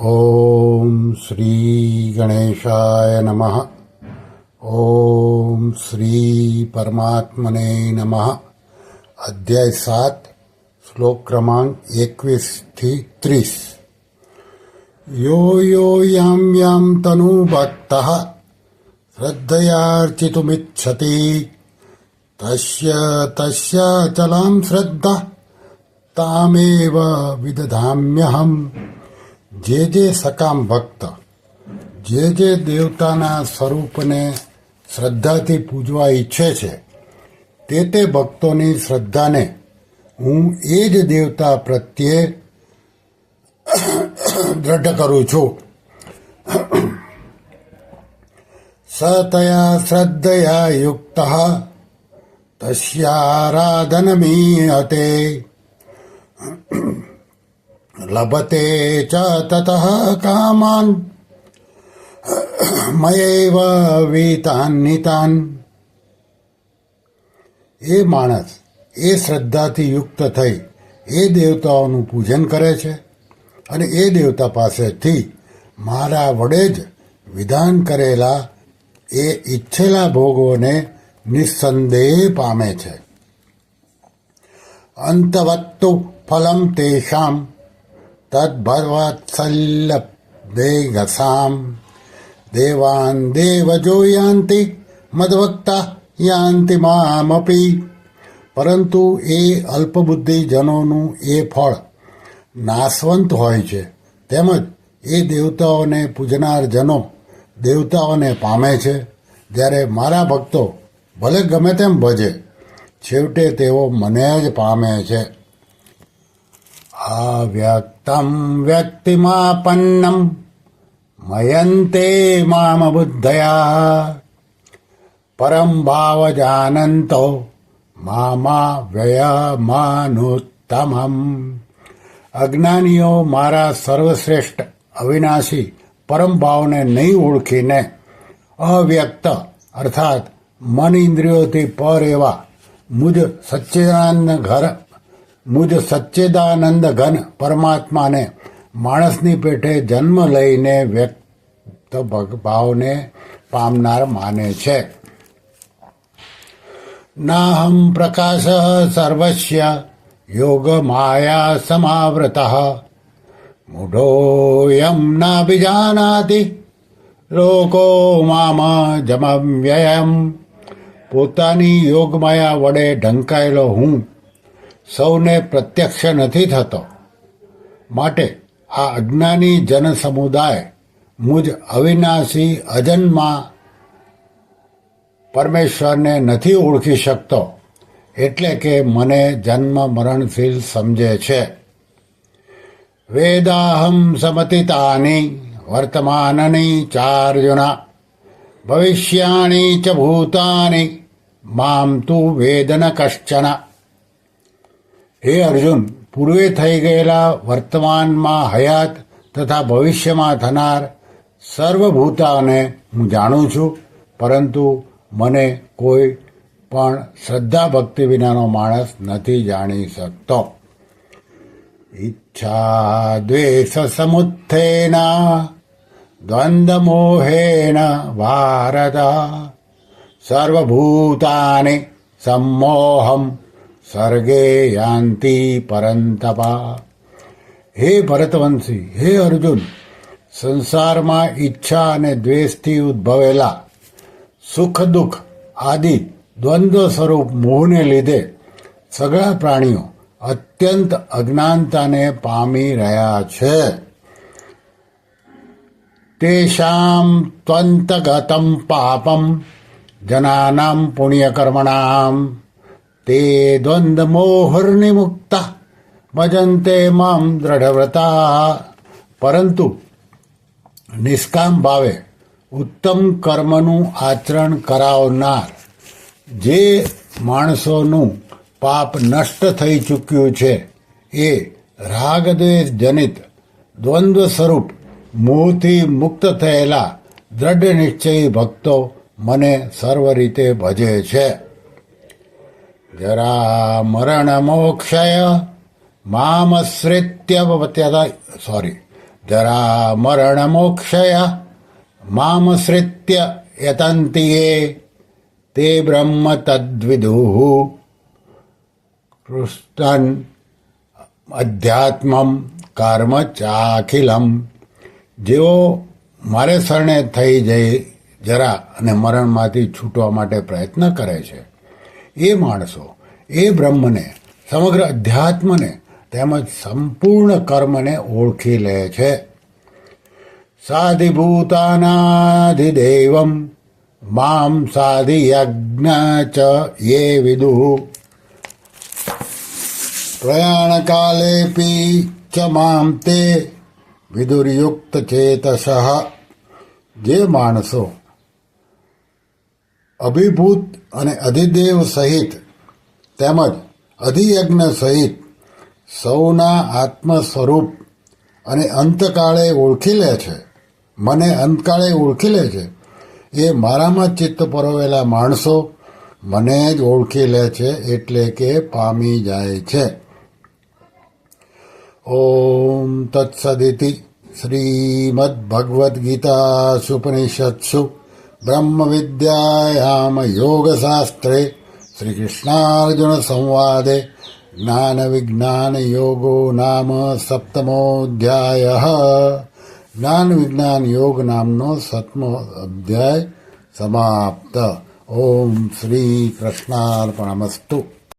ઓમ શ્રી ગણેશાય નમઃ ઓમ શ્રી પરમાત્મને નમઃ અધ્યાય સાત શ્લોક ક્રમાંક એકવીસથી ત્રીસ યો યો યામ યામ તનુ ભક્ત શ્રદ્ધયાર્ચિતુમિચ્છતિ તસ્ય તસ્યા ચલામ શ્રદ્ધા તામેવ વિદધામ્યહમ જે જે સકામ ભક્ત, જે જે દેવતાના સ્વરૂપને શ્રદ્ધાથી પૂજવા ઈચ્છે છે, તે તે ભક્તોની શ્રદ્ધાને હું એ જ દેવતા પ્રત્યે દ્રઢ કરું છું. સતયા શ્રદ્ધયા યુક્ત તસ્યારાધનમીયતે લભતે ચ તતઃ કામાન મયૈવ વીતાન્નિતાન એ માણસ એ શ્રદ્ધાથી યુક્ત થઈ એ દેવતાઓનું પૂજન કરે છે અને એ દેવતા પાસેથી મારા વડે જ વિધાન કરેલા એ ઈચ્છેલા ભોગોને નિસ્સંદેહ પામે છે. અંતવત્તુ ફલમ તેષામ તદ્ભવત્સલ્લભેગસામ દેવાન દેવજો યાંતિ મદવક્તા યાંતિ મામપી પરંતુ એ અલ્પબુદ્ધિજનોનું એ ફળ નાશવંત હોય છે તેમજ એ દેવતાઓને પૂજનાર જનો દેવતાઓને પામે છે। જ્યારે મારા ભક્તો ભલે ગમે તેમ ભજે, છેવટે તેઓ મને જ પામે છે। અવ્યક્તમ વ્યક્તિમાપન્નમ મયંતે મામ બુદ્ધયા પરમ ભાવ જાનંતો મામા વ્યયમાનુત્તમમ અજ્ઞાનીઓ મારા સર્વશ્રેષ્ઠ અવિનાશી પરમ ભાવને નહીં ઓળખીને અવ્યક્ત અર્થાત મન ઇન્દ્રિયોથી પર એવા મુજ સચ્ચિદાનંદ ઘર મુજ સચ્ચેદાનંદ ઘન પરમાત્માને માણસની પેઠે જન્મ લઈને વ્યક્ત ભાવને પામનાર માને છે. નાહમ પ્રકાશ સર્વસ્ય યોગ માયા સમાવૃત. મૂઢોયમ ના બીજાનાતિ લોકો મામ જમવ્યયમ પોતાની યોગમાયા વડે ઢંકાયેલો હું સૌને પ્રત્યક્ષ નથી થતો. માટે આ અજ્ઞાની જનસમુદાય મુજ અવિનાશી અજન્મા પરમેશ્વરને નથી ઓળખી શકતો, એટલે કે મને જન્મ મરણશીલ સમજે છે. વેદાહમ સમતિતાની વર્તમાનની ચાર્જુના ભવિષ્યાણી ચ ભૂતાની, મામ તું વેદન કશ્ચન. હે અર્જુન, પૂર્વે થઈ ગયેલા વર્તમાનમાં હયાત તથા ભવિષ્યમાં થનાર સર્વભૂતાને હું જાણું છું, પરંતુ મને કોઈ પણ શ્રદ્ધા ભક્તિ વિનાનો માણસ નથી જાણી શકતો. ઈચ્છા દ્વેષ સમુત્થેના, દ્વંદ્વમોહેન ભારત, સર્વભૂતાને सम्मोहम् સર્ગે યાંતિ પરંતપા હે ભરતવંશી હે અર્જુન સંસારમાં ઈચ્છા અને દ્વેષથી ઉદ્ભવેલા સુખ દુઃખ આદિ દ્વંદ્વ સ્વરૂપ મોહને લીધે સગળા પ્રાણીઓ અત્યંત અજ્ઞાનતાને પામી રહ્યા છે તેષામ ત્વંતગતમ પાપમ જનાનામ પુણ્યકર્મણામ તે દ્વંદ્વમોહર્નિમુક્તા ભજંતે મામ દ્રઢવ્રતા પરંતુ નિષ્કામ ભાવે ઉત્તમ કર્મનું આચરણ કરાવનાર જે માણસોનું પાપ નષ્ટ થઈ ચૂક્યું છે એ રાગદ્વેષ જનિત દ્વંદ્વ સ્વરૂપ મોહથી મુક્ત થયેલા દ્રઢ નિશ્ચયી ભક્તો મને સર્વ રીતે ભજે છે। જરા મરણ મોક્ષય મામશ્રિત્ય સોરી જરા મરણ મોક્ષય મામશ્રિત્ય યતંતિ તે બ્રહ્મ તદ્વિદુઃ કૃષ્ણ અધ્યાત્મમ કર્મ ચાખિલમ જેઓ મારે શરણે થઈ જઈ જરા અને મરણમાંથી છૂટવા માટે પ્રયત્ન કરે છે. એ માણસો, એ બ્રહ્મને, સમગ્ર અધ્યાત્મને તેમજ સંપૂર્ણ કર્મને ઓળખી લે છે. સાધિભૂતાનાધિદેવમ, મામ સાધિયજ્ઞ ચ યે વિદુઃ. પ્રયાણકાલેપી ચ મામ તે વિદુર્યુક્ત ચેતસ. જે માણસો અભિભૂત અને અધિદેવ સહિત તેમજ અધિયજ્ઞ સહિત સૌના આત્મ સ્વરૂપ અને અંતકાળે ઓળખી લે છે. મને અંતકાળે ઓળખી લે છે. એ મારામાં ચિત્ત પરોવેલા માણસો મને જ ઓળખી લે છે એટલે કે પામી જાય છે. ઓમ તત્સદિતિ શ્રીમદ્ ભગવદ્ ગીતા યોગશાસ્ત્રે શ્રી કૃષ્ણાર્જુન સંવાદે જ્ઞાન વિજ્ઞાન યોગો નામ સપ્તમોધ્યાય જ્ઞાન વિજ્ઞાન યોગ નામનો સપ્તમો અધ્યાય સમાપ્ત ઓમ શ્રી કૃષ્ણાર્પણમસ્તુ